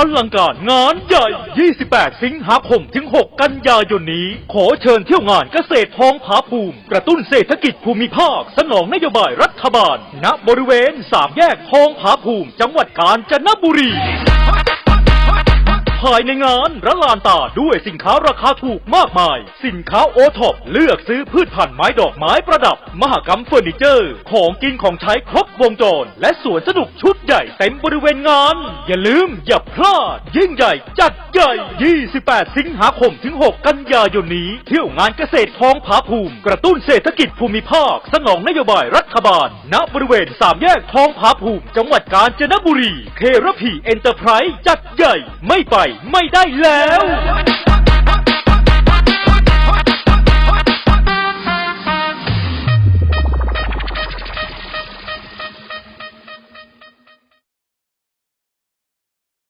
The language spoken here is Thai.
อลังการงานใหญ่ 28 สิงหาคมถึง 6 กันยายนนี้ ขอเชิญเที่ยวงานเกษตรทองผาภูมิ กระตุ้นเศรษฐกิจภูมิภาค สนองนโยบายรัฐบาล ณ บริเวณสามแยกทองผาภูมิ จังหวัดกาญจนบุรี ภายในงานระลานตาด้วยสินค้าราคาถูกมากมาย สินค้าโอท็อปเลือกซื้อพืชพันไม้ดอกไม้ประดับ มหกรรมเฟอร์นิเจอร์ ของกินของใช้ครบวงจร และสวนสนุกชุดใหญ่เต็มบริเวณงาน อย่าลืมอย่าพลาด ยิ่งใหญ่จัดใหญ่ 28 สิงหาคมถึง 6 กันยายนนี้ เที่ยวงานเกษตรทองผาภูมิ กระตุ้นเศรษฐกิจภูมิภาค สนองนโยบายรัฐบาล ณบริเวณสามแยกทองผาภูมิ จังหวัดกาญจนบุรี เครพีเอ็นเตอร์ไพรส์จัดใหญ่ไม่ไปไม่ได้แล้ว